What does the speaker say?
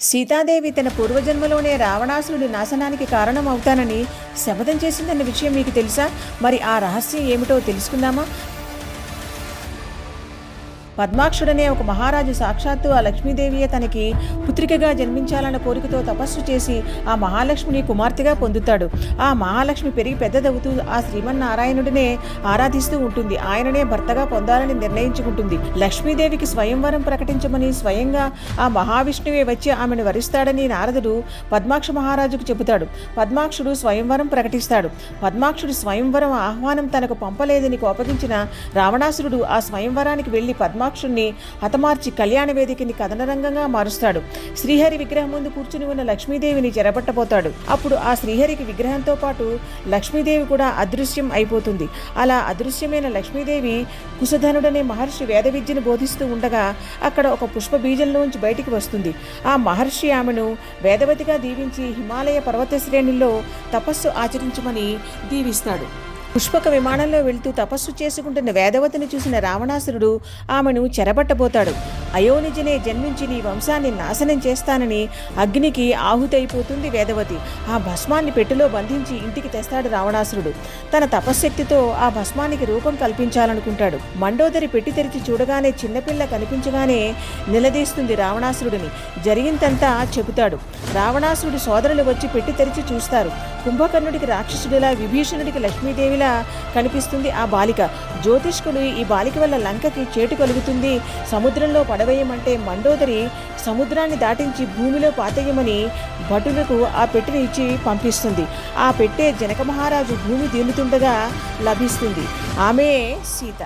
సీతాదేవి తన పూర్వజన్మలోనే రావణాసురుడి నాశనానికి కారణం అవుతానని శపథం చేసిందన్న విషయం మీకు తెలుసా? మరి ఆ రహస్యం ఏమిటో తెలుసుకుందామా? పద్మాక్షుడనే ఒక మహారాజు సాక్షాత్తు ఆ లక్ష్మీదేవియే తనకి పుత్రికగా జన్మించాలన్న కోరికతో తపస్సు చేసి ఆ మహాలక్ష్మిని కుమార్తెగా పొందుతాడు. ఆ మహాలక్ష్మి పెరిగి పెద్దదవుతూ ఆ శ్రీమన్నారాయణుడినే ఆరాధిస్తూ ఉంటుంది. ఆయననే భర్తగా పొందాలని నిర్ణయించుకుంటుంది. లక్ష్మీదేవికి స్వయంవరం ప్రకటించమని స్వయంగా ఆ మహావిష్ణువే వచ్చి ఆమెను వరిస్తాడని నారదుడు పద్మాక్ష మహారాజుకు చెబుతాడు. పద్మాక్షుడు స్వయంవరం ప్రకటిస్తాడు. పద్మాక్షుడు స్వయంవరం ఆహ్వానం తనకు పంపలేదని కోపగించిన రావణాసురుడు ఆ స్వయంవరానికి వెళ్ళి పద్మాక్షుణ్ణి హతమార్చి కళ్యాణ వేదికని కథనరంగంగా మారుస్తాడు. శ్రీహరి విగ్రహం ముందు కూర్చుని ఉన్న లక్ష్మీదేవిని చెరబట్టబోతాడు అప్పుడు ఆ శ్రీహరికి విగ్రహంతో పాటు లక్ష్మీదేవి కూడా అదృశ్యం అయిపోతుంది. అలా అదృశ్యమైన లక్ష్మీదేవి కుశధనుడనే మహర్షి వేద విద్యను బోధిస్తూ ఉండగా అక్కడ ఒక పుష్ప బీజంలోంచి బయటికి వస్తుంది. ఆ మహర్షి ఆమెను వేదవతిగా దీవించి హిమాలయ పర్వత శ్రేణుల్లో తపస్సు ఆచరించమని దీవిస్తాడు. పుష్పక విమానంలో వెళ్తూ తపస్సు చేసుకుంటున్న వేదవతిని చూసిన రావణాసురుడు ఆమెను చెరబట్టబోతాడు. అయోనిజనే జన్మించి నీ వంశాన్ని నాశనం చేస్తానని అగ్నికి ఆహుతైపోతుంది వేదవతి. ఆ భస్మాన్ని పెట్టెలో బంధించి ఇంటికి తెస్తాడు రావణాసురుడు. తన తపశ్శక్తితో ఆ భస్మానికి రూపం కల్పించాలనుకుంటాడు. మండోదరి పెట్టి తెరిచి చూడగానే చిన్నపిల్ల కనిపించగానే నిలదీస్తుంది రావణాసురుడిని. జరిగిందంతా చెబుతాడు. రావణాసురుడి సోదరులు వచ్చి పెట్టి తెరిచి చూస్తారు. కుంభకర్ణుడికి రాక్షసుడిలా విభీషణుడికి లక్ష్మీదేవిలా కనిపిస్తుంది ఆ బాలిక. జ్యోతిష్కుడు ఈ బాలిక వల్ల లంకకి చేటు కలుగుతుంది. సముద్రంలో పడవేయమంటే మండోదరి సముద్రాన్ని దాటించి భూమిలో పాతేయమని భటులకు ఆ పెట్టెని ఇచ్చి పంపిస్తుంది. ఆ పెట్టె జనక మహారాజు భూమి దీనుతుండగా లభిస్తుంది. ఆమె సీత.